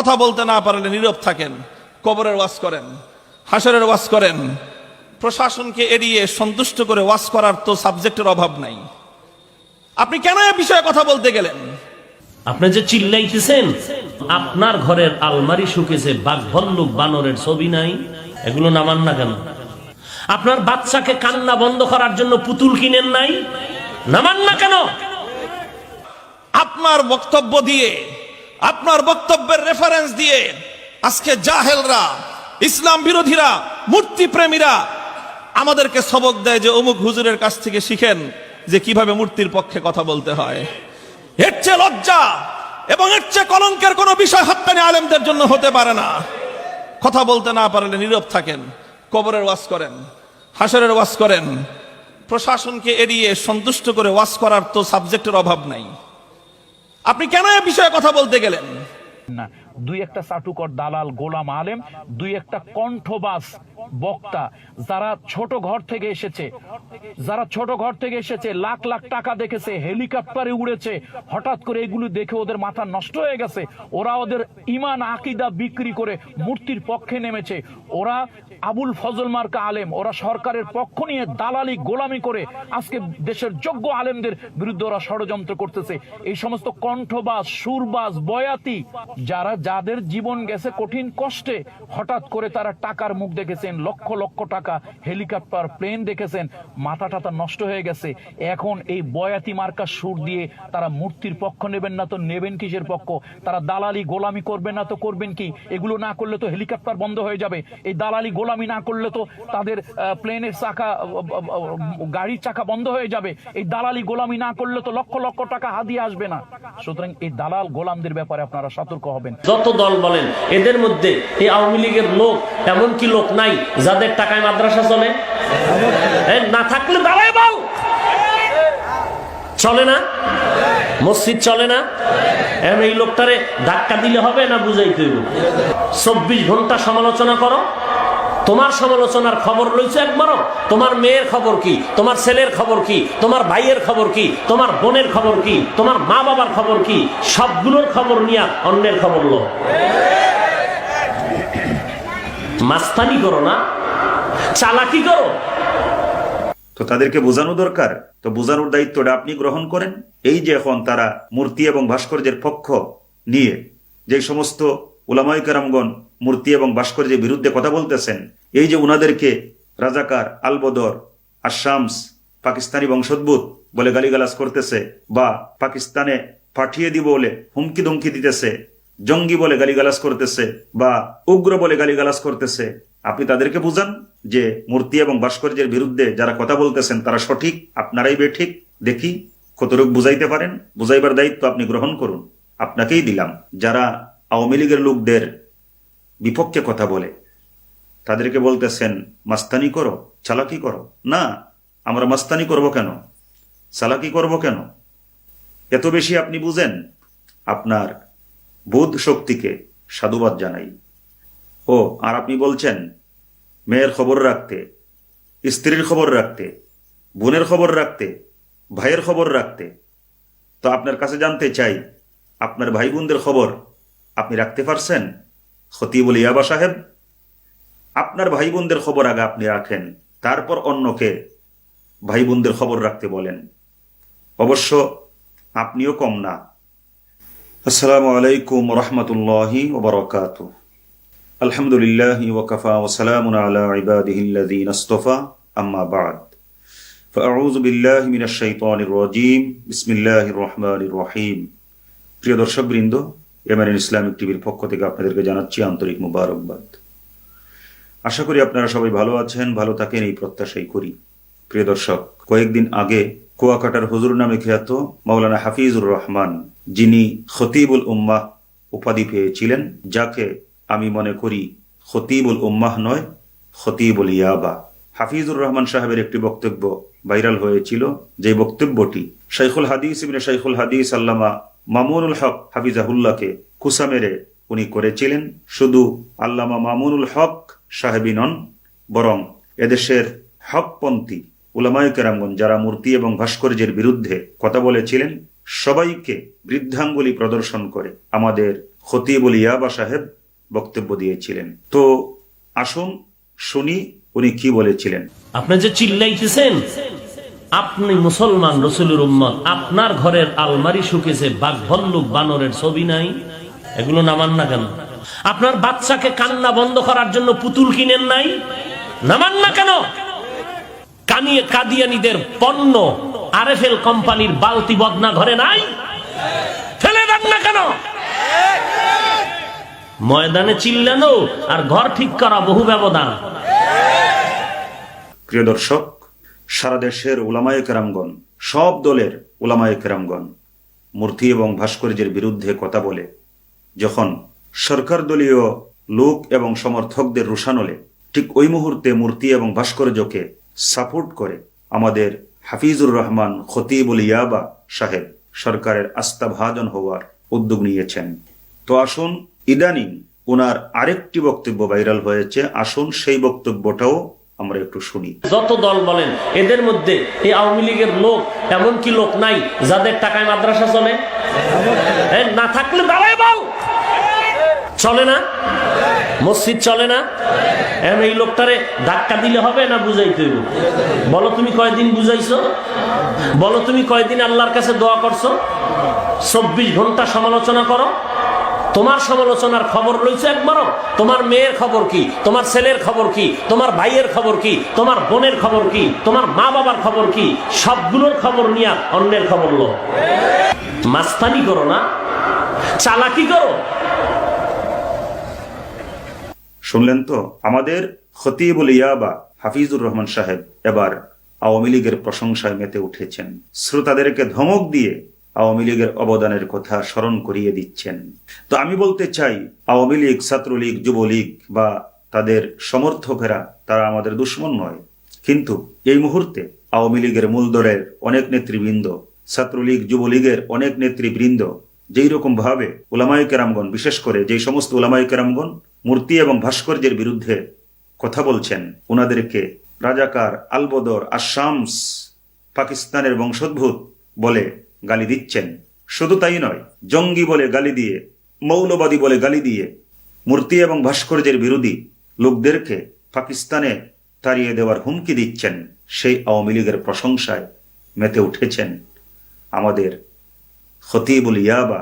কথা বলতে না পারলে নীরব থাকেন কবরের ওয়াজ করেন হাসরের ওয়াজ করেন। প্রশাসনকে এড়িয়ে সন্তুষ্ট করে ওয়াজ করার তো সাবজেক্টের অভাব নাই। আপনি কেন এ বিষয়ে কথা বলতে গেলেন? আপনি যে চিল্লাইতেছেন আপনার ঘরের আলমারি শুকেছে বাঘ ভল্লুক বানরের ছবি নাই এগুলো নামান না কেন? আপনার বাচ্চাকে কান্না বন্ধ করার জন্য পুতুল কিনেন নাই নামান না কেন? আপনার বক্তব্য দিয়ে আপনার বক্তব্যের রেফারেন্স দিয়ে আজকে জাহেলরা, ইসলাম বিরোধীরা, মূর্তি প্রেমীরা আমাদেরকে সবক দেয় যে অমুক হুজুরের কাছ থেকে শিখেন যে কীভাবে মূর্তির পক্ষে কথা বলতে হয়। এর চেয়ে লজ্জা এবং এর চেয়ে কলঙ্কের কোনো বিষয় হাক্কানি আলেমদের জন্য হতে পারে না। কথা বলতে না পারলে নীরব থাকেন, কবরের ওয়াজ করেন, হাসরের ওয়াজ করেন। প্রশাসনকে এড়িয়ে সন্তুষ্ট করে ওয়াজ করার তো সাবজেক্টের অভাব নাই। আপনি কেন এ বিষয়ে কথা বলতে গেলেন? না, দুই একটা চাটুকর দালাল গোলাম আলেম, দুই একটা কণ্ঠবাস বক্তা, যারা ছোট ঘর থেকে এসেছে, যারা ছোট ঘর থেকে এসেছে, লাখ লাখ টাকা দেখেছে, হেলিকপ্টারে উড়েছে, হঠাৎ করে এগুলো দেখে ওদের মাথা নষ্ট হয়ে গেছে, ওরা ওদের ইমান আকিদা বিক্রি করে মূর্তির পক্ষে নেমেছে, ওরা আবুল ফজল মার্কা আলেম, ওরা সরকারের পক্ষ নিয়ে দালালি, গোলামি করে আজকে দেশের যোগ্য আলেমদের বিরুদ্ধে ওরা ষড়যন্ত্র করতেছে। এই সমস্ত কণ্ঠবাস সুরবাজ, বয়াতি, যারা যাদের জীবন গেছে কঠিন কষ্টে, হঠাৎ করে তারা টাকার মুখ দেখেছেন, লক্ষ লক্ষ টাকা হেলিকপ্টার, প্লেন দেখেছেন মাথা টাথা নষ্ট হয়ে গেছে। এখন এই বয়াতি মার্কা সুর দিয়ে তারা মূর্তির পক্ষ নেবেন না তো নেবেন কিসের পক্ষ? তারা দালালি গোলামি করবেন না তো করবেন কি? এগুলো না করলে তো হেলিকপ্টার বন্ধ হয়ে যাবে। এই দালালি গোলামি না করলে তো তাদের প্লেনের চাকা গাড়ির চাকা বন্ধ হয়ে যাবে। এই দালালি গোলামি না করলে তো লক্ষ লক্ষ টাকা হাদিয়ে আসবে না। সুতরাং এই দালাল গোলামদের ব্যাপারে আপনারা সতর্ক হবেন। যত দল বলেন, এদের মধ্যে এই আওয়ামী লীগের লোক এমন কি লোক নাই যাদের টাকায় মাদ্রাসা চলে? না থাকলে দাঁড়ায় বল। চলে না? মসজিদ চলে না? এখন এই লোকটারে ধাক্কা দিলে হবে না বুঝাইতে হইব? চব্বিশ ঘণ্টা সমালোচনা করো। তোমার সমালোচনার খবর রয়েছে একবারও? তোমার মেয়ের খবর কি? তোমার ছেলের খবর কি? তোমার ভাইয়ের খবর কি? তোমার বোনের খবর কি? তোমার মা বাবার খবর কি? সবগুলোর খবর নিয়ে অন্যের খবর লো মাস্তানি করো না, চালাকি করো। তো তাদেরকে বোঝানো দরকার। তো বোঝানোর দায়িত্বটা আপনি গ্রহণ করেন। এই যে এখন তারা মূর্তি এবং ভাস্কর্যের পক্ষ নিয়ে যে সমস্ত উলামাই কারামগণ মূর্তি এবং ভাস্কর্যের বিরুদ্ধে কথা বলতেছেন, এই যে উনাদেরকে রাজাকার আলবদর আশামস পাকিস্তানি বংশোদ্ভূত বলে গালিগালাজ করতেছে বা পাকিস্তানে পাঠিয়ে দিব বলে হুমকি ধুমকি দিতেছে জঙ্গি বলে গালিগালাজ করতেছে বা উগ্র বলে গালিগালাজ করতেছে, আপনি তাদেরকে বুঝান যে মূর্তি এবং ভাস্কর্যের বিরুদ্ধে যারা কথা বলতেছেন, তারা সঠিক, আপনারাই বেঠিক। দেখি কতটুকু বুঝাইতে পারেন। বুঝাইবার দায়িত্ব আপনি গ্রহণ করুন। আপনাকেই দিলাম। যারা আওয়ামী লীগের লোকদের বিপক্ষে কথা বলে, তাদেরকে বলতেছেন, মাস্তানি করো, চালাকি করো। না, আমরা মাস্তানি করব কেন? চালাকি করব কেন? এত বেশি আপনি বুঝেন, আপনার বোধ শক্তিকে সাধুবাদ জানাই। ও, আর আপনি বলছেন, মেয়ের খবর রাখতে, স্ত্রীর খবর রাখতে, বোনের খবর রাখতে, ভাইয়ের খবর রাখতে। তো আপনার কাছে জানতে চাই, আপনার ভাই বোনদের খবর আপনি রাখতে পারছেন? খতিবুল ইয়াবা সাহেব, আপনার ভাই বোনদের খবর আগে আপনি রাখেন, তারপর অন্যকে ভাই বোনদের খবর রাখতে বলেন। অবশ্য আপনিও কম না। আসসালামু আলাইকুম রহমতুল্লাহি ওবরকাত আলহামদুলিল্লাহ ওকফা ওসালাম আলা ইবাদিহিল্লাযীন ইসতাফা আম্মা বাদ فأعوذ بالله من الشيطان الرجيم بسم الله الرحمن الرحيم প্রিয় দর্শকবৃন্দ এমএনএন ইসলামিক টিভির পক্ষ থেকে আপনাদেরকে জানাচ্ছি আন্তরিক মুবারকবাদ আশা করি আপনারা সবাই ভালো আছেন ভালো থাকেন এই প্রত্যাশাই করি প্রিয় দর্শক কয়েকদিন আগে কুয়াকাটার হুজুর নামে খ্যাত মাওলানা হাফিজুর রহমান, যিনি খতিবুল উম্মাহ উপাধি পেয়েছিলেন, যাকে আমি মনে করি খতিবুল উম্মাহ নয়, খতিবুল ইয়াবা। হাফিজুর রহমান সাহেবের একটি বক্তব্য ভাইরাল হয়েছিল, যে বক্তব্যটি শাইখুল হাদিস ইবনে শাইখুল হাদিস আল্লামা মামুনুল হক হাফিজাহুল্লাহকে কুসা মেরে উনি করেছিলেন। শুধু আল্লামা মামুনুল হক সাহেবী নন, বরং এদেশের হকপন্থী উলামায় কেরামগঞ্জ যারা মূর্তি এবং ভাস্কর্যের বিরুদ্ধে কথা বলেছিলেন, সবাইকে বৃদ্ধাঙ্গুলি প্রদর্শন করে আমাদের খতিবুল ইয়াবা সাহেব বক্তব্য দিয়েছিলেন। তো আসুন শুনি উনি কি বলেছিলেন। আপনি যে চিল্লাইতেছেন, আপনি মুসলমান রসুলের উম্মত, আপনার ঘরের আলমারি শুকেছে বাঘ ভল্লুক বানরের ছবি নাই, এগুলো নামান না কেন? আপনার বাচ্চাকে কান্না বন্ধ করার জন্য পুতুল কিনেন নাই, নামান না কেন? কানিয়ে কাদিয়ানিদের পণ্য আরএফএল কোম্পানির বালতি বদনা ঘরে নাই? ফেলে দেন না কেন? ময়দানে চিল্লানো আর ঘর ঠিক করা বহু ব্যবধান। প্রিয় দর্শক, সারা দেশের ওলামায়ে কেরামগণ, সব দলের ওলামায়ে কেরামগণ, মূর্তি এবং ভাস্কর্যের বিরুদ্ধে কথা বলে, যখন সরকার দলীয় লোক এবং সমর্থকদের রুশানলে ঠিক ওই মুহূর্তে মূর্তি এবং ভাস্কর্যকে সাপোর্ট করে আমাদের হাফিজুর রহমান খতিবুল ইয়াবা সাহেব সরকারের আস্থাভাজন হওয়ার উদ্যোগ নিয়েছেন। তো আসুন, ইদানিং ওনার আরেকটি বক্তব্য ভাইরাল হয়েছে। আসুন, সেই বক্তব্যটাও আমরা একটু শুনি। যত দল বলেন, এদের মধ্যে এই আওয়ামী লীগের লোক এমন কি লোক নাই যাদের টাকায় মাদ্রাসা চলে। না থাকলে দাঁড়ায় বল চলে না? মসজিদ চলে না? এখন এই লোকটারে ধাক্কা দিলে হবে না বুঝাইতে হইব? বলো তুমি কয়দিন বুঝাইছো? বলো তুমি কয়দিন আল্লাহর কাছে দোয়া করছ? চব্বিশ ঘণ্টা সমালোচনা করো। তোমার সমালোচনার খবর রয়েছে একবারও? তোমার মেয়ের খবর কি? তোমার ছেলের খবর কি? তোমার ভাইয়ের খবর কি? তোমার বোনের খবর কি? তোমার মা বাবার খবর কি? সবগুলোর খবর নিয়ে অন্যের খবর লো। মাস্তানি করো না? চালাকি করো? শুনলেন তো? আমাদের খতিবুল ইয়াবা হাফিজুর রহমান সাহেব এবার আওয়ামী লীগের প্রশংসায় মেতে উঠেছেন। শ্রোতাদেরকে ধমক দিয়ে আওয়ামী লীগের অবদানের কথা স্মরণ করিয়ে দিচ্ছেন। তো আমি বলতে চাই, আওয়ামী লীগ, ছাত্রলীগ, যুবলীগ বা তাদের সমর্থকেরা, তারা আমাদের দুশ্মন নয়। কিন্তু এই মুহূর্তে আওয়ামী লীগের মূল দলের অনেক নেতৃবৃন্দ, ছাত্রলীগ, যুবলীগের অনেক নেতৃবৃন্দ, যেই রকম ভাবে ওলামাই কেরামগণ, বিশেষ করে যেই সমস্ত ওলামাই কেরামগণ মূর্তি এবং ভাস্কর্যের বিরুদ্ধে কথা বলছেন ওনাদেরকে রাজাকার আলবদর আশামস পাকিস্তানের বংশোদ্ভূত বলে গালি দিচ্ছেন। শুধু তাই নয়, জঙ্গি বলে গালি দিয়ে, মৌলবাদী বলে গালি দিয়ে মূর্তি এবং ভাস্কর্যের বিরোধী লোকদেরকে পাকিস্তানে তাড়িয়ে দেওয়ার হুমকি দিচ্ছেন। সেই আওয়ামী লীগের প্রশংসায় মেতে উঠেছেন আমাদের খতিবুল ইয়াবা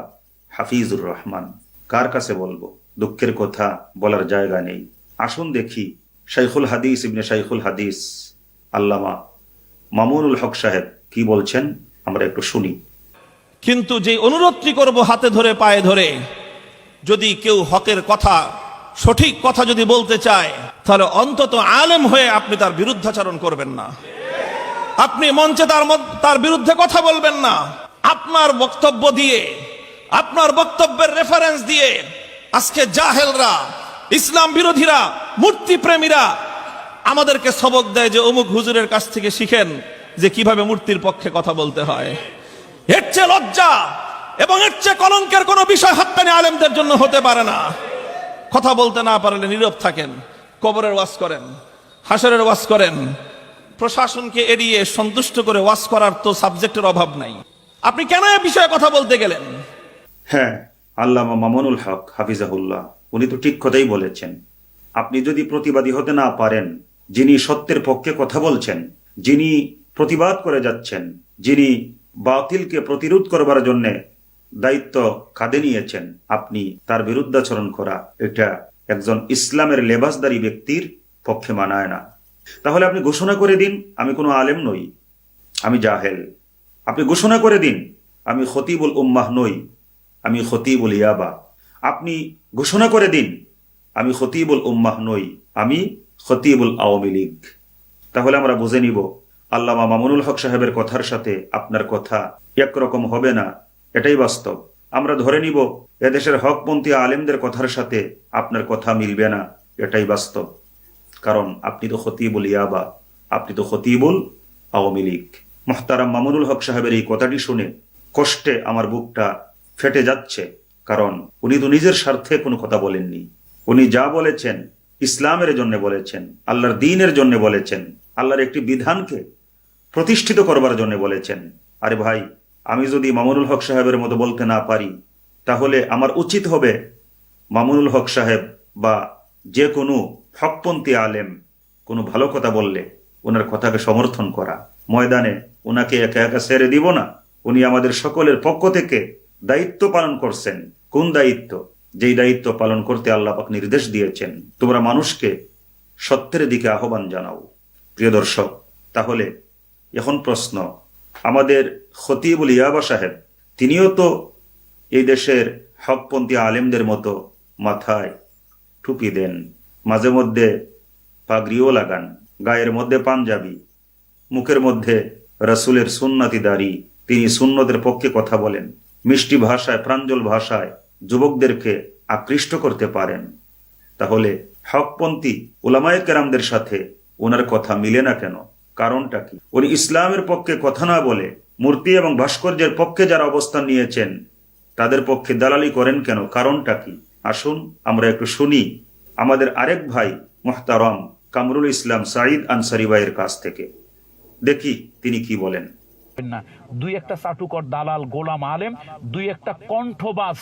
হাফিজুর রহমান। কার কাছে বলব? দুঃখের কথা বলার জায়গা নেই। আসুন দেখি শাইখুল হাদিস ইবনে শাইখুল হাদিস, আল্লামা মামুনুল হক সাহেব কি বলছেন, আমরা একটু শুনি। কিন্তু যে অনুরোধটি করব হাতে ধরে, পায়ে ধরে? যদি কেউ হকের কথা, সঠিক কথা যদি বলতে চায়, তাহলে অন্তত আলেম হয়ে আপনি তার বিরুদ্ধাচরণ করবেন না। আপনি মঞ্চে তার তার বিরুদ্ধে কথা বলবেন না। আপনার বক্তব্য দিয়ে, আপনার বক্তব্যের রেফারেন্স দিয়ে আজকে জাহেলরা, ইসলাম বিরোধীরা, মূর্তি প্রেমীরা আমাদেরকে সবক দেয় যে অমুক হুজুরের কাছ থেকে শিখেন যে কীভাবে মূর্তির পক্ষে কথা বলতে হয়। এর চেয়ে লজ্জা এবং এর চেয়ে কলঙ্কের কোনো বিষয় হাক্কানি আলেমদের জন্য হতে পারে না। কথা বলতে না পারলে নীরব থাকেন, কবরের ওয়াজ করেন, হাসরের ওয়াজ করেন। প্রশাসনকে এড়িয়ে সন্তুষ্ট করে ওয়াজ করার তো সাবজেক্টের অভাব নাই। আপনি কেন এ বিষয়ে কথা বলতে গেলেন? হ্যাঁ আল্লামা মামুনুল হক, হাফিজাহুল্লাহ, উনি তো ঠিক কথাই বলেছেন। আপনি যদি প্রতিবাদী হতে না পারেন, যিনি সত্যের পক্ষে কথা বলছেন, যিনি প্রতিবাদ করে যাচ্ছেন, যিনি বাতিলকে প্রতিরোধ করবার জন্য দায়িত্ব কাঁধে নিয়েছেন, আপনি তার বিরুদ্ধাচরণ করা এটা একজন ইসলামের লেবাসদারী ব্যক্তির পক্ষে মানায় না। তাহলে আপনি ঘোষণা করে দিন, আমি কোনো আলেম নই, আমি জাহেল। আপনি ঘোষণা করে দিন, আমি খতিবুল উম্মাহ নই আমি খতিবুল ইয়াবা। আপনি ঘোষণা করে দিন, আমি খতিবুল উম্মাহ নই, আমি খতিবুল আওয়ামী লীগ। তাহলে আমরা বুঝে নিব, আল্লামা মামুনুল হক সাহেবের কথার সাথে আপনার কথা একরকম হবে না, এটাই বাস্তব। আমরা ধরে নিব, এদেশের হকপন্থী আলেমদের কথার সাথে আপনার কথা মিলবে না, এটাই বাস্তব। কারণ আপনি তো খতিবুল ইয়াবা, আপনি তো খতিবুল আওয়ামী লীগ। মোহতারাম মামুনুল হক সাহেবের এই কথাটি শুনে কষ্টে আমার বুকটা ফেটে যাচ্ছে, কারণ উনি তো নিজের স্বার্থে কোনো কথা বলেননি। উনি যা বলেছেন, ইসলামের জন্য বলেছেন, আল্লাহর দিনের জন্য বলেছেন, আল্লাহর একটি বিধানকে প্রতিষ্ঠিত করবার জন্য বলেছেন। আরে ভাই, আমি যদি মামুনুল হক সাহেবের মতো বলতে না পারি, তাহলে আমার উচিত হবে মামুনুল হক সাহেব বা যে কোনো হকপন্থী আলেম কোনো ভালো কথা বললে ওনার কথাকে সমর্থন করা। ময়দানে ওনাকে একা একা সেরে দিব না। উনি আমাদের সকলের পক্ষ থেকে দায়িত্ব পালন করছেন। কোন দায়িত্ব? যেই দায়িত্ব পালন করতে আল্লাহ পাক নির্দেশ দিয়েছেন। তোমরা মানুষকে সত্যের দিকে আহ্বান জানাও। প্রিয় দর্শক, তাহলে এখন প্রশ্ন। আমাদের খতিবুল ইয়াবা সাহেব, তিনিও তো এই দেশের হকপন্থী আলেমদের মতো মাথায় টুপি দেন, মাঝে মধ্যে পাগড়িও লাগান, গায়ের মধ্যে পাঞ্জাবি, মুখের মধ্যে রসুলের সুন্নাতি দাড়ি, তিনি সুন্নতের পক্ষে কথা বলেন। মিষ্টি ভাষায়, প্রাঞ্জল ভাষায় যুবকদেরকে আকৃষ্ট করতে পারেন। তাহলে হকপন্থী ওলামায় কেরামদের সাথে ওনার কথা মিলে না কেন? কারণটা কি? উনি ইসলামের পক্ষে কথা না বলে মূর্তি এবং ভাস্কর্যের পক্ষে যারা অবস্থান নিয়েছেন, তাদের পক্ষে দালালি করেন কেন? কারণটা কি? আসুন আমরা একটু শুনি আমাদের আরেক ভাই মোহতারম কামরুল ইসলাম সাঈদ আনসারি ভাইয়ের কাছ থেকে। দেখি তিনি কি বলেন। না দুই একটা চাটুকর দালাল, গোলাম আলেম, দুই একটা কণ্ঠবাস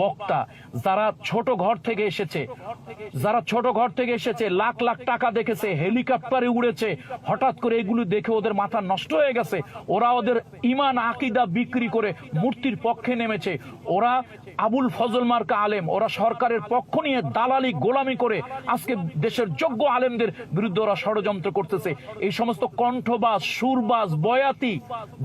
বক্তা। যারা ছোট ঘর থেকে এসেছে, যারা ছোট ঘর থেকে এসেছে, লাখ লাখ টাকা দেখেছে, হেলিকপ্টারে উড়েছে, হঠাৎ করে এগুলো দেখে ওদের মাথা নষ্ট হয়ে গেছে। ওরা ওদের ইমান, আকিদা বিক্রি করে মূর্তির পক্ষে নেমেছে। ওরা আবুল ফজল মার্কা আলেম, ওরা সরকারের পক্ষ নিয়ে দালালি, গোলামি করে আজকে দেশের যোগ্য আলেমদের বিরুদ্ধে ওরা ষড়যন্ত্র করতেছে। এই সমস্ত কণ্ঠবাস সুরবাস বয়াতি,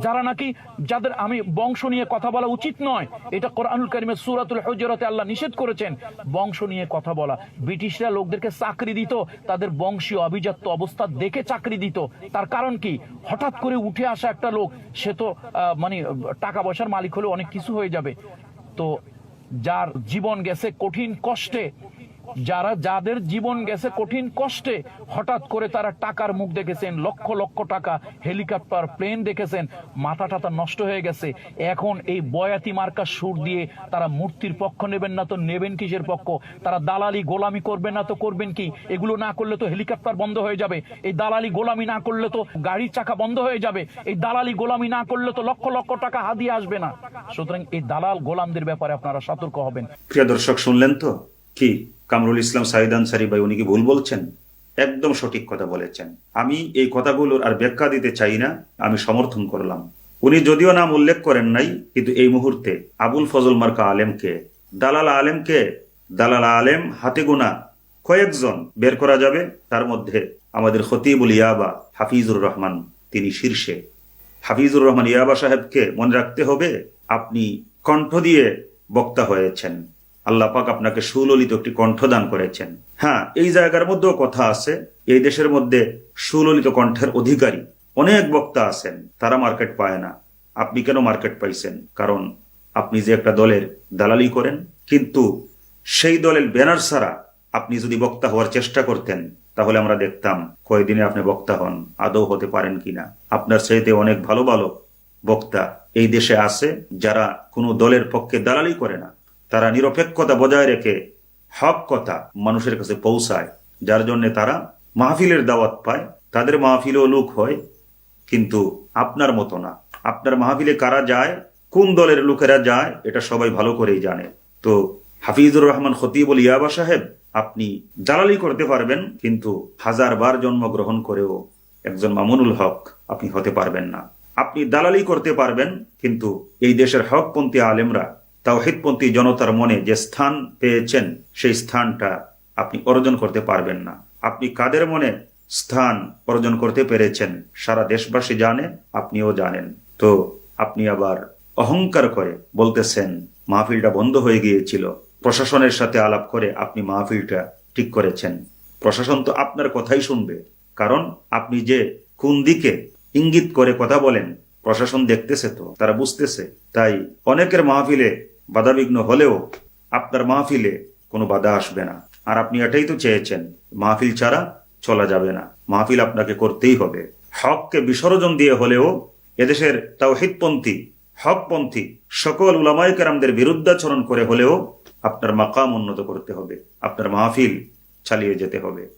যারা নাকি যাদের আমি বংশ নিয়ে কথা বলা উচিত নয়। এটা কোরআনুল করিমের সুরাতুল হজরতে আল্লাহ নিষেধ করেছেন। বংশ নিয়ে কথা বলা। ব্রিটিশরা লোকদেরকে চাকরি দিত, তাদের বংশীয় অভিজাত্য অবস্থা দেখে চাকরি দিত। তার কারণ কি? হঠাৎ করে উঠে আসা একটা লোক, সে তো মানে টাকা পয়সার মালিক হলে অনেক কিছু হয়ে যাবে। তো যার জীবন গেছে কঠিন কষ্টে যারা যাদের জীবন গেছে কঠিন কষ্টে, হঠাৎ করে তারা টাকার মুখ দেখেছেন, লক্ষ লক্ষ টাকা, হেলিকপ্টার, প্লেন দেখেছেন মাথা টাথা নষ্ট হয়ে গেছে। এখন এই বয়াতি মার্কা সুর দিয়ে তারা মূর্তির পক্ষ নেবেন না তো নেবেন কিসের পক্ষ? তারা দালালি গোলামি করবেন না তো করবেন কি? এগুলো না করলে তো হেলিকপ্টার বন্ধ হয়ে যাবে। এই দালালি গোলামি না করলে তো গাড়ির চাকা বন্ধ হয়ে যাবে। এই দালালি গোলামি না করলে তো লক্ষ লক্ষ টাকা হাদিয়ে আসবে না। সুতরাং এই দালাল গোলামদের ব্যাপারে আপনারা সতর্ক হবেন। প্রিয় দর্শক, শুনলেন তো? কি? কামরুল ইসলাম সাইদ আনসারি ভাই, উনি কি ভুল বলছেন? একদম সঠিক কথা বলেছেন। আমি এই কথাগুলোর আর ব্যাখ্যা দিতে চাই না, আমি সমর্থন করলাম। উনি যদিও নাম উল্লেখ করেন নাই, কিন্তু এই মুহূর্তে আবুল ফজল মার্কা আলেমকে, দালাল আলেমকে, দালাল আলেম হাতে গোনা কয়েকজন বের করা যাবে, তার মধ্যে আমাদের খতিবুল ইয়াবা হাফিজুর রহমান, তিনি শীর্ষে। হাফিজুর রহমান ইয়াবা সাহেবকে মনে রাখতে হবে, আপনি কণ্ঠ দিয়ে বক্তা হয়েছেন। আল্লাহ পাক আপনাকে সুললিত একটি কণ্ঠ দান করেছেন। হ্যাঁ এই জায়গার মধ্যেও কথা আছে, এই দেশের মধ্যে সুললিত কণ্ঠের অধিকারী অনেক বক্তা আছেন, তারা মার্কেট পায় না। আপনি কেন মার্কেট পাইছেন? কারণ আপনি যে একটা দলের দালালি করেন, কিন্তু সেই দলের ব্যানার ছাড়া আপনি যদি বক্তা হওয়ার চেষ্টা করতেন, তাহলে আমরা দেখতাম কয়দিনে আপনি বক্তা হন, আদৌ হতে পারেন কিনা। আপনার চাইতে অনেক ভালো ভালো বক্তা এই দেশে আছে, যারা কোনো দলের পক্ষে দালালি করে না। তারা নিরপেক্ষতা বজায় রেখে হক কথা মানুষের কাছে পৌঁছায়, যার জন্য তারা মাহফিলের দাওয়াত পায়। তাদের মাহফিলেও লোক হয়, কিন্তু আপনার মতো না। আপনার মাহফিলে কারা যায়, কোন দলের লোকেরা যায়, এটা সবাই ভালো করেই জানে। তো হাফিজুর রহমান খতিবুল ইয়াবা সাহেব, আপনি জালালি করতে পারবেন, কিন্তু হাজার বার জন্মগ্রহণ করেও একজন মামুনুল হক আপনি হতে পারবেন না। আপনি দালালি করতে পারবেন, কিন্তু এই দেশের হকপন্থী আলেমরা তাওহিদপন্থী জনতার মনে যে স্থান পেয়েছেন, সেই স্থানটা আপনি অর্জন করতে পারবেন না। আপনি কাদের মনে স্থান অর্জন করতে পেরেছেন, সারা দেশবাসী জানে, আপনিও জানেন। তো আপনি আবার অহংকার করে বলতেছেন, মাহফিলটা বন্ধ হয়ে গিয়েছিল। প্রশাসনের সাথে আলাপ করে আপনি মাহফিলটা ঠিক করেছেন। প্রশাসন তো আপনার কথাই শুনবে। কারণ আপনি যে কোন দিকে ইঙ্গিত করে কথা বলেন, প্রশাসন দেখতেছে তো, তারা বুঝতেছে। তাই অনেকের মাহফিলে বাধাবিঘ্ন হলেও আপনার মাহফিলে কোনো বাধা আসবে না। আর আপনি এটাই তো চেয়েছেন, মাহফিল ছাড়া চলা যাবে না। মাহফিল আপনাকে করতেই হবে। হককে বিসর্জন দিয়ে হলেও এদেশের তাওহিদপন্থী, হকপন্থী সকল উলামাই কেরামদের বিরুদ্ধাচরণ করে হলেও আপনার মাকাম উন্নত করতে হবে। আপনার মাহফিল চালিয়ে যেতে হবে।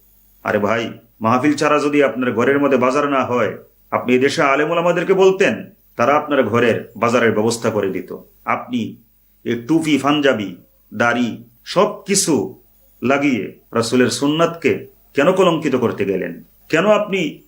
আরে ভাই, মাহফিল ছাড়া যদি আপনার ঘরের মধ্যে বাজার না হয়, আপনি এদেশে আলেমুল আমাদেরকে বলতেন, তারা আপনার ঘরের বাজারের ব্যবস্থা করে দিত। আপনি টুপি পাঞ্জাবি, দাড়ি সব কিছু লাগিয়ে রাসুলের সুন্নাতকে কেন কলঙ্কিত করতে গেলেন? কেন আপনি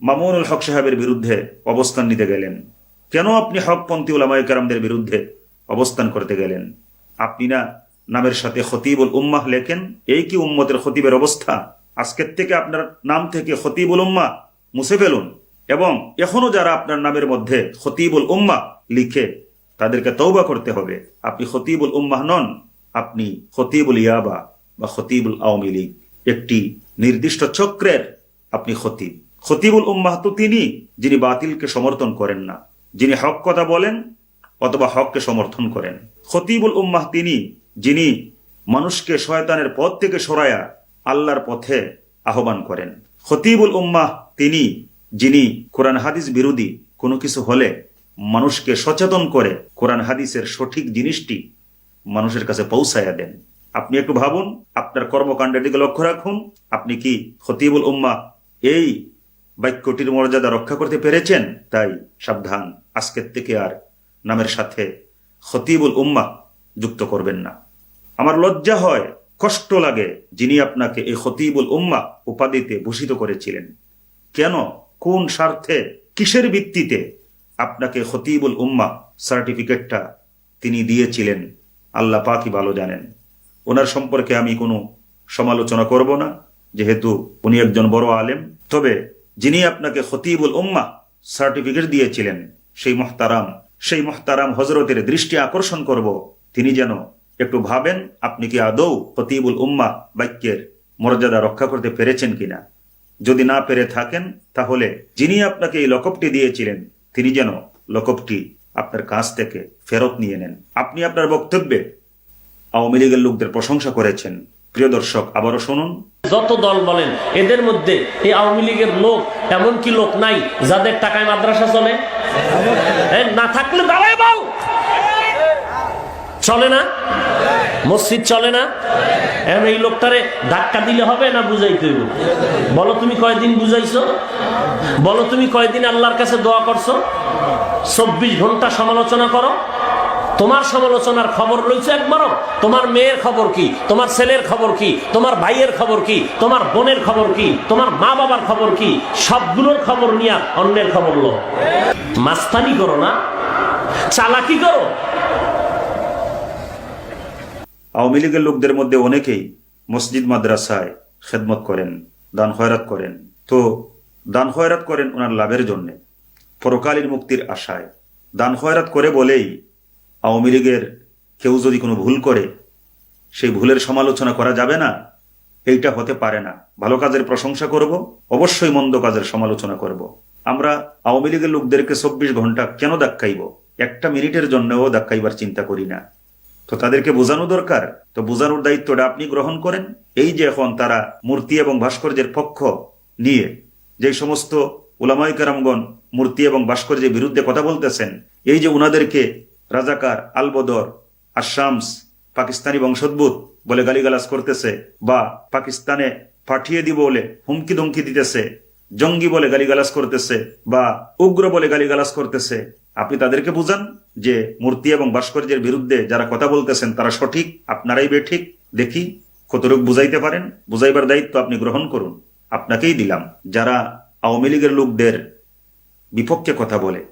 মামুনুল হক সাহেবের বিরুদ্ধে অবস্থান নিতে গেলেন? কেন আপনি হকপন্থী ওলামায় কারামদের বিরুদ্ধে অবস্থান করতে গেলেন? আপনি না নামের সাথে খতিবুল উম্মাহ লেখেন? এই কি উম্মতের খতিবের অবস্থা? আজকের থেকে আপনার নাম থেকে খতিবুল উম্মা মুছে ফেলুন। এবং এখনও যারা আপনার নামের মধ্যে খতিবুল উম্মা লিখে তাদেরকে তৌবা করতে হবে। আপনি খতিবুল উম্মাহ নন, আপনি খতিবুল ইয়াবা বা খতিবুল আওয়ামী লীগ। একটি নির্দিষ্ট চক্রের আপনি খতিব। খতিবুল উম্মাহ তো তিনি, যিনি বাতিলকে সমর্থন করেন না। যিনি হক কথা বলেন অথবা হককে সমর্থন করেন। খতিবুল উম্মাহ তিনি, যিনি মানুষকে শয়তানের পথ থেকে সরায়া আল্লাহর পথে আহ্বান করেন। খতিবুল উম্মাহ তিনি, যিনি কোরআন হাদিস বিরোধী কোনো কিছু হলে মানুষকে সচেতন করে কোরআন হাদিসের সঠিক জিনিসটি মানুষের কাছে পৌঁছায়া দেন। আপনি একটু ভাবুন, আপনার কর্মকাণ্ডের দিকে লক্ষ্য রাখুন। আপনি কি খতিবুল উম্মা এই বাক্যটির মর্যাদা রক্ষা করতে পেরেছেন? তাই সাবধান, আজকের থেকে আর নামের সাথে খতিবুল উম্মা যুক্ত করবেন না। আমার লজ্জা হয়, কষ্ট লাগে যিনি আপনাকে এই খতিবুল উম্মা উপাধিতে ভূষিত করেছিলেন। কেন? কোন স্বার্থে? কিসের ভিত্তিতে? আপনাকে খতিবুল উম্মা সার্টিফিকেটটা তিনি দিয়েছিলেন। আল্লাহ পাকই ভালো জানেন। ওনার সম্পর্কে আমি কোনো সমালোচনা করব না, যেহেতু উনি একজন বড় আলেম। তবে যিনি আপনাকে খতিবুল উম্মা সার্টিফিকেট দিয়েছিলেন, সেই মহতারাম সেই মহতারাম হজরতের দৃষ্টি আকর্ষণ করব। তিনি যেন একটু ভাবেন, আপনি কি আদৌ খতিবুল উম্মা বাক্যের মর্যাদা রক্ষা করতে পেরেছেন কিনা। যদি না পেরে থাকেন, তাহলে যিনি আপনাকে এই লকবটি দিয়েছিলেন তিনি যেন লকপটি আপনার কাছ থেকে ফেরত নিয়ে নেন। আপনি আপনার বক্তব্যে আওয়ামী লীগের লোকদের প্রশংসা করেছেন। প্রিয় দর্শক, আবারও শুনুন। যত দল বলেন, এদের মধ্যে এই আওয়ামী লীগের লোক এমন কি লোক নাই যাদের টাকায় মাদ্রাসা চলে। না থাকলে দাঁড়ায় বল চলে না? মসজিদ চলে না? এখন এই লোকটারে ধাক্কা দিলে হবে না বুঝাইতে হইব? বলো তুমি কয়দিন বুঝাইছো? বলো তুমি কয়দিন আল্লাহর কাছে দোয়া করছ? চব্বিশ ঘণ্টা সমালোচনা করো। তোমার সমালোচনার খবর রয়েছে একবারও? তোমার মেয়ের খবর কি? তোমার ছেলের খবর কি? তোমার ভাইয়ের খবর কি? তোমার বোনের খবর কি? তোমার মা বাবার খবর কি? সবগুলোর খবর নিয়ে অন্যের খবর লো। মাস্তানি করো না? চালাকি করো? আওয়ামী লীগের লোকদের মধ্যে অনেকেই মসজিদ, মাদ্রাসায় খেদমত করেন, দান খয়রাত করেন। তো দান খয়রাত করেন ওনার লাভের জন্যে, পরকালীন মুক্তির আশায়। দান খয়রাত করে বলেই আওয়ামী লীগের কেউ যদি কোনো ভুল করে, সেই ভুলের সমালোচনা করা যাবে না, এইটা হতে পারে না। ভালো কাজের প্রশংসা করব, অবশ্যই মন্দ কাজের সমালোচনা করব। আমরা আওয়ামী লীগের লোকদেরকে চব্বিশ ঘণ্টা কেন ধাক্কাইব? একটা মিনিটের জন্যও ধাক্কাইবার চিন্তা করি না। তো তাদেরকে বোঝানো দরকার। তো বোঝানোর দায়িত্বটা আপনি গ্রহণ করেন। এই যে এখন তারা মূর্তি এবং ভাস্কর্যের পক্ষ নিয়ে যে সমস্ত ওলামাই কারামগণ মূর্তি এবং ভাস্কর্যের বিরুদ্ধে কথা বলতেছেন, এই যে উনাদেরকে রাজাকার আলবদর আশামস পাকিস্তানি বংশোদ্ভূত বলে গালিগালাজ করতেছে বা পাকিস্তানে পাঠিয়ে দিব বলে হুমকি ধমকি দিতেছে জঙ্গি বলে গালিগালাজ করতেছে বা উগ্র বলে গালিগালাজ করতেছে, আপনি তাদেরকে বুঝান যে মূর্তি এবং ভাস্কর্যের বিরুদ্ধে যারা কথা বলতেছেন, তারা সঠিক, আপনারাই বেঠিক, দেখি কতটুক বুঝাইতে পারেন। বুঝাইবার দায়িত্ব আপনি গ্রহণ করুন। আপনাকেই দিলাম। যারা আওয়ামী লীগের লোকদের বিপক্ষে কথা বলে,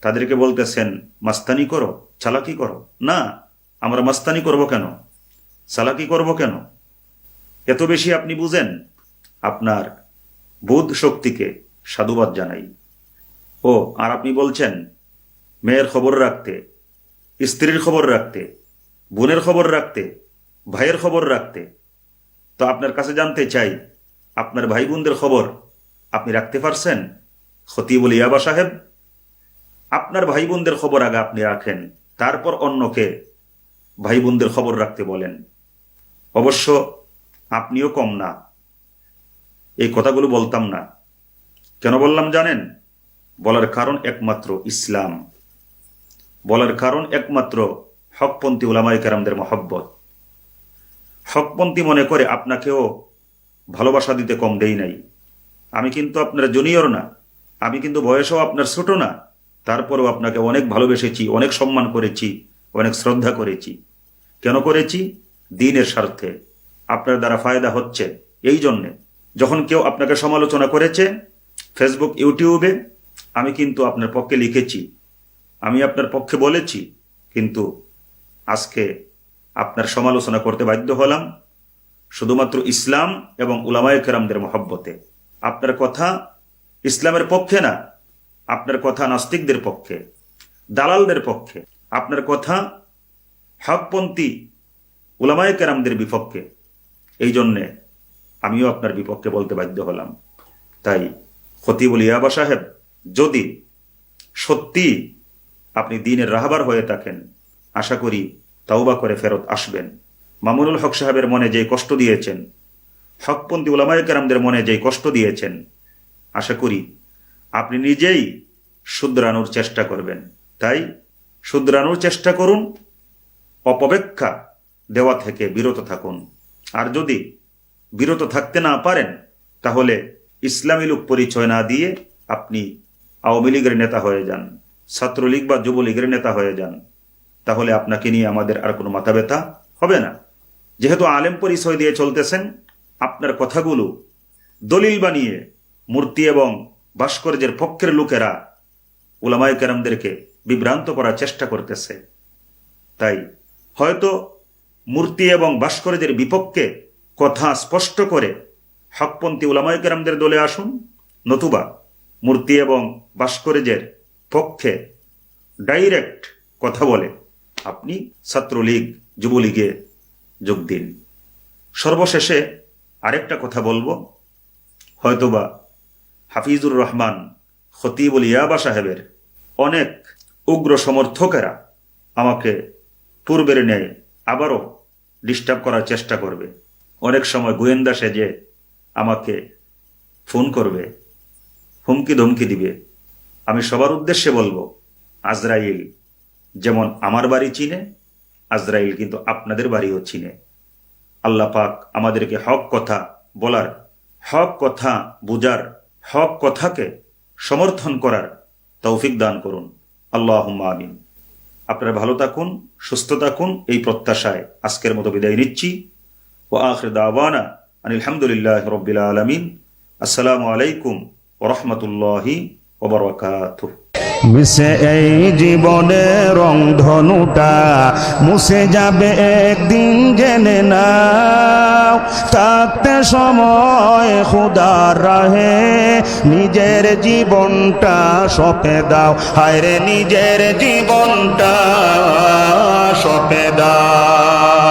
তাদেরকে বলতেছেন, মাস্তানি করো, চালাকি করো। না, আমরা মাস্তানি করব কেন? চালাকি করব কেন? এত বেশি আপনি বুঝেন, আপনার বোধ শক্তিকে সাধুবাদ জানাই। ও, আর আপনি বলছেন, মেয়ের খবর রাখতে, স্ত্রীর খবর রাখতে, বোনের খবর রাখতে, ভাইয়ের খবর রাখতে। তো আপনার কাছে জানতে চাই, আপনার ভাই বোনদের খবর আপনি রাখতে পারছেন? খতিবুল ইয়াবা সাহেব, আপনার ভাই বোনদের খবর আগে আপনি রাখেন, তারপর অন্যকে ভাই বোনদের খবর রাখতে বলেন। অবশ্য আপনিও কম না। এই কথাগুলো বলতাম না। কেন বললাম জানেন? বলার কারণ একমাত্র ইসলাম। বলার কারণ একমাত্র হকপন্থী ওলামাই কেরামদের মহব্বত। হকপন্থী মনে করে আপনাকেও ভালোবাসা দিতে কম দেই নাই। আমি কিন্তু আপনার জুনিয়র না। আমি কিন্তু বয়সেও আপনার ছোট না। তারপরেও আপনাকে অনেক ভালোবেসেছি, অনেক সম্মান করেছি, অনেক শ্রদ্ধা করেছি। কেন করেছি? দিনের স্বার্থে। আপনার দ্বারা ফায়দা হচ্ছে। এই জন্যে। যখন কেউ আপনাকে সমালোচনা করেছে ফেসবুক ইউটিউবে আমি কিন্তু আপনার পক্ষে লিখেছি। আমি আপনার পক্ষে বলেছি, কিন্তু আজকে আপনার সমালোচনা করতে বাধ্য হলাম। শুধুমাত্র ইসলাম এবং উলামায়ে কেরামদের মহব্বতে। আপনার কথা ইসলামের পক্ষে না, আপনার কথা নাস্তিকদের পক্ষে, দালালদের পক্ষে। আপনার কথা হকপন্থী উলামায়ে কেরামদের বিপক্ষে। এই জন্যে আমিও আপনার বিপক্ষে বলতে বাধ্য হলাম। তাই খতিবুল ইয়াবা সাহেব, যদি সত্যি আপনি দিনের রাহাবার হয়ে থাকেন, আশা করি তাওবা করে ফেরত আসবেন। মামুনুল হক সাহেবের মনে যে কষ্ট দিয়েছেন, হকপন্থী উলামায়ে কেরামদের মনে যে কষ্ট দিয়েছেন, আশা করি আপনি নিজেই শুধরানোর চেষ্টা করবেন। তাই শুধরানোর চেষ্টা করুন অপবেক্ষা দেওয়া থেকে বিরত থাকুন। আর যদি বিরত থাকতে না পারেন, তাহলে ইসলামী লোক পরিচয় না দিয়ে আপনি আওয়ামী লীগের নেতা হয়ে যান, ছাত্রলীগ বা যুবলীগের নেতা হয়ে যান। তাহলে আপনাকে নিয়ে আমাদের আর কোনো মাথা ব্যথা হবে না। যেহেতু আলেম পরিচয় দিয়ে চলতেছেন, আপনার কথাগুলো দলিল বানিয়ে মূর্তি এবং ভাস্কর্যের পক্ষের লোকেরা উলামায় কেরামদেরকে বিভ্রান্ত করার চেষ্টা করতেছে। তাই হয়তো মূর্তি এবং ভাস্কর্যের বিপক্ষে কথা স্পষ্ট করে হকপন্থী উলামায় কেরামদের দলে আসুন। নতুবা মূর্তি এবং ভাস্কর্যের পক্ষে ডাইরেক্ট কথা বলে। আপনি ছাত্রলীগ, যুবলীগে যোগ দিন। সর্বশেষে আরেকটা কথা বলব। হয়তোবা হাফিজুর রহমান, খতিবুল ইয়াবা সাহেবের অনেক উগ্র সমর্থকেরা আমাকে পূর্বের ন্যায় আবারও ডিস্টার্ব করার চেষ্টা করবে। অনেক সময় গোয়েন্দা সেজে আমাকে ফোন করবে, হুমকি ধমকি দিবে। আমি সবার উদ্দেশ্যে বলব, আজরাইল যেমন আমার বাড়ি চিনে, আজরাইল কিন্তু আপনাদের বাড়িও চিনে। আল্লাহ পাক আমাদেরকে হক কথা বলার, হক কথা বুজার, হক কথাকে সমর্থন করার তৌফিক দান করুন। আল্লাহ আমিন। আপনারা ভালো থাকুন, সুস্থ থাকুন, এই প্রত্যাশায় আজকের মতো বিদায় নিচ্ছি। ও আখর দাওয়ানা আলহামদুলিল্লাহ রবিল আলমিন। আসসালামু আলাইকুম ওরহমতুল্লাহি ওবরাকাতুহ মিশে এই জীবনে রং ধনুটা মুছে যাবে একদিন জেনে না থাকতে সময় খুদার রাহে, নিজের জীবনটা সপে দাও। হায়রে নিজের জীবনটা সপে দাও।